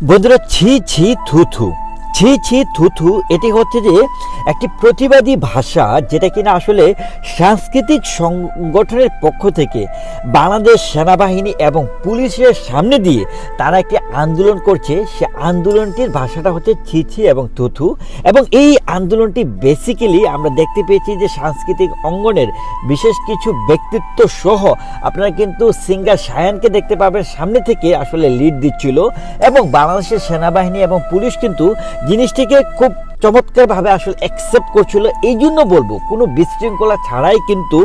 বন্ধুরা ছি ছি থু থু ছি ছি, থু থু, এটি হচ্ছে যে একটি প্রতিবাদী ভাষা যেটা কিনা আসলে সাংস্কৃতিক সংগঠনের পক্ষ থেকে বাংলাদেশ সেনাবাহিনী এবং পুলিশের সামনে দিয়ে তারা একটি আন্দোলন করছে। সে আন্দোলনটির ভাষাটা হচ্ছে ছি ছি এবং থুথু এবং এই আন্দোলনটি বেসিক্যালি আমরা দেখতে পেয়েছি যে সাংস্কৃতিক অঙ্গনের বিশেষ কিছু ব্যক্তিত্ব সহ আপনারা কিন্তু সিঙ্গার সায়ানকে দেখতে পাবেন। সামনে থেকে আসলে লিড দিচ্ছিল এবং বাংলাদেশের সেনাবাহিনী এবং পুলিশ কিন্তু জিনিসটিকে খুব চমৎকারভাবে আসলে অ্যাকসেপ্ট করছিল এই জন্য বলব, কোনো বিশৃঙ্খলা ছাড়াই কিন্তু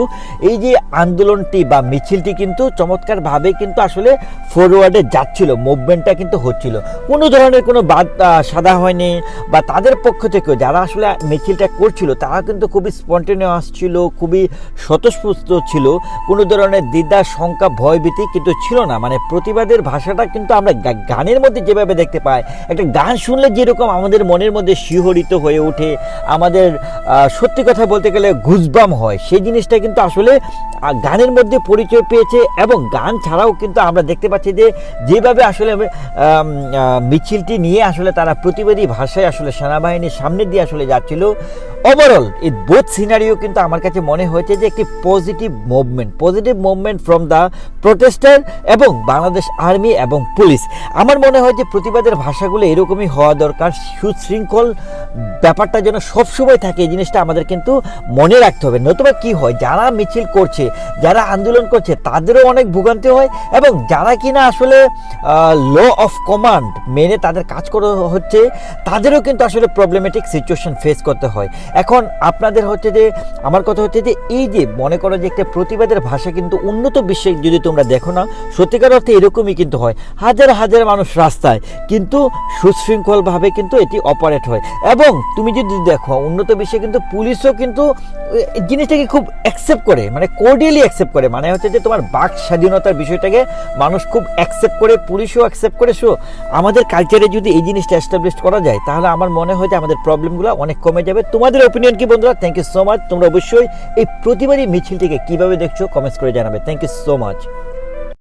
এই যে আন্দোলনটি বা মিছিলটি কিন্তু চমৎকারভাবে কিন্তু আসলে ফরওয়ার্ডে যাচ্ছিল মুভমেন্টটা কিন্তু হচ্ছিল। কোনো ধরনের কোনো বাদ সাদা হয়নি বা তাদের পক্ষ থেকে যারা আসলে মিছিলটা করছিল, তারা কিন্তু খুবই স্পন্টেনিয়াস ছিল খুবই স্বতঃস্ফূর্ত ছিল। কোনো ধরনের দ্বিধা, শঙ্কা, ভয়ভীতি কিন্তু ছিল না। মানে প্রতিবাদের ভাষাটা কিন্তু আমরা গানের মধ্যে যেভাবে দেখতে পাই, একটা গান শুনলে যেরকম আমাদের মনের মধ্যে শিহরিত হয়ে ওঠে। আমাদের সত্যি কথা বলতে গেলে ঘুষবাম হয়। সেই জিনিসটা কিন্তু আসলে গানের মধ্যে পরিচয় পেয়েছে এবং গান ছাড়াও কিন্তু আমরা দেখতে পাচ্ছি যে, যেভাবে আসলে মিছিলটি নিয়ে আসলে তারা প্রতিবাদী ভাষায় আসলে সেনাবাহিনীর সামনে দিয়ে আসলে যাচ্ছিল। ওভারঅল এই বোথ সিনারিও কিন্তু আমার কাছে মনে হয়েছে যে, একটি positive movement positive movement from the protester এবং বাংলাদেশ আর্মি এবং পুলিশ আমার মনে হয় যে, প্রতিবাদের ভাষাগুলো এরকমই হওয়া দরকার, সুশৃঙ্খল ব্যাপারটা যেন সবসময় থাকে, এই জিনিসটা আমাদের কিন্তু মনে রাখতে হবে। নতুবা কি হয়, যারা মিছিল করছে, যারা আন্দোলন করছে, তাদেরও অনেক ভোগান্তি হয় এবং যারা কিনা আসলে ল অফ কমান্ড মেনে তাদের কাজ করা হচ্ছে, তাদেরও কিন্তু আসলে প্রবলেমেটিক সিচুয়েশন ফেস করতে হয়। এখন আপনাদের হচ্ছে যে, আমার কথা হচ্ছে যে, এই যে মনে করো যে একটা প্রতিবাদের ভাষা কিন্তু উন্নত বিশ্বে যদি তোমরা দেখো না, সত্যিকার অর্থে এরকমই কিন্তু হয়। হাজার হাজার মানুষ রাস্তায়, কিন্তু সুশৃঙ্খলভাবে কিন্তু এটি অপারেট হয়। এবং তুমি যদি দেখো, উন্নত বিশ্বে কিন্তু পুলিশও কিন্তু জিনিসটাকে খুব অ্যাকসেপ্ট করে মানে কোর্ডিয়ালি অ্যাকসেপ্ট করে। মানে হচ্ছে যে তোমার বাক স্বাধীনতার বিষয়টাকে মানুষ খুব অ্যাকসেপ্ট করে, পুলিশও অ্যাকসেপ্ট করে। সো আমাদের কালচারে যদি এই জিনিসটা এস্টাবলিশ করা যায়, তাহলে আমার মনে হয় যে আমাদের প্রবলেমগুলো অনেক কমে যাবে। তোমাদের ওপিনিয়ন কি বন্ধুরা? থ্যাংক ইউ সো মাচ তোমরা অবশ্যই এই প্রতিবারই মিছিলটিকে কীভাবে দেখছ কমেন্টস করে জানাবে। Thank you so much